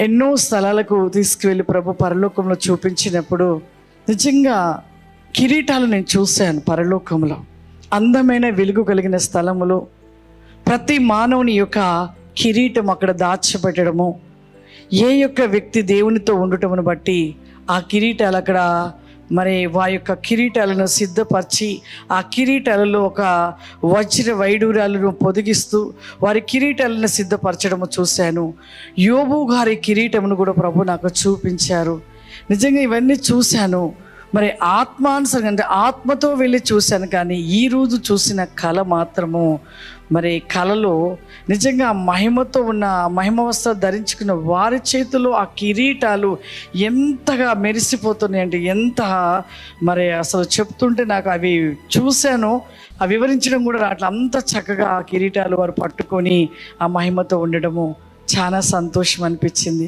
ఎన్నో స్థలాలకు తీసుకువెళ్ళి ప్రభు పరలోకంలో చూపించినప్పుడు నిజంగా కిరీటాలు నేను చూశాను పరలోకంలో. అందమైన వెలుగు కలిగిన స్థలములో. ప్రతి మానవుని యొక్క కిరీటం అక్కడ దాచిపెట్టడము ఏ యొక్క వ్యక్తి దేవునితో ఉండటమును బట్టి ఆ కిరీటాలు అక్కడ మరి వారి యొక్క కిరీటాలను సిద్ధపరిచి ఆ కిరీటాలలో ఒక వజ్ర వైడూరాలను పొదిగిస్తూ వారి కిరీటాలను సిద్ధపరచడము చూశాను. యోబు గారి కిరీటమును కూడా ప్రభు నాకు చూపించారు. నిజంగా ఇవన్నీ చూశాను. మరి ఆత్మానుసరంగా అంటే ఆత్మతో వెళ్ళి చూశాను కానీ ఈ రోజు చూసిన కళ మాత్రము మరి కళలో నిజంగా మహిమతో ఉన్న మహిమ వస్త్ర ధరించుకున్న వారి చేతిలో ఆ కిరీటాలు ఎంతగా మెరిసిపోతున్నాయి అంటే ఎంత మరి అసలు చెప్తుంటే నాకు అవి చూశాను. ఆ వివరించడం కూడా అట్లా అంత చక్కగా ఆ కిరీటాలు వారు పట్టుకొని ఆ మహిమతో ఉండడము చాలా సంతోషం అనిపించింది.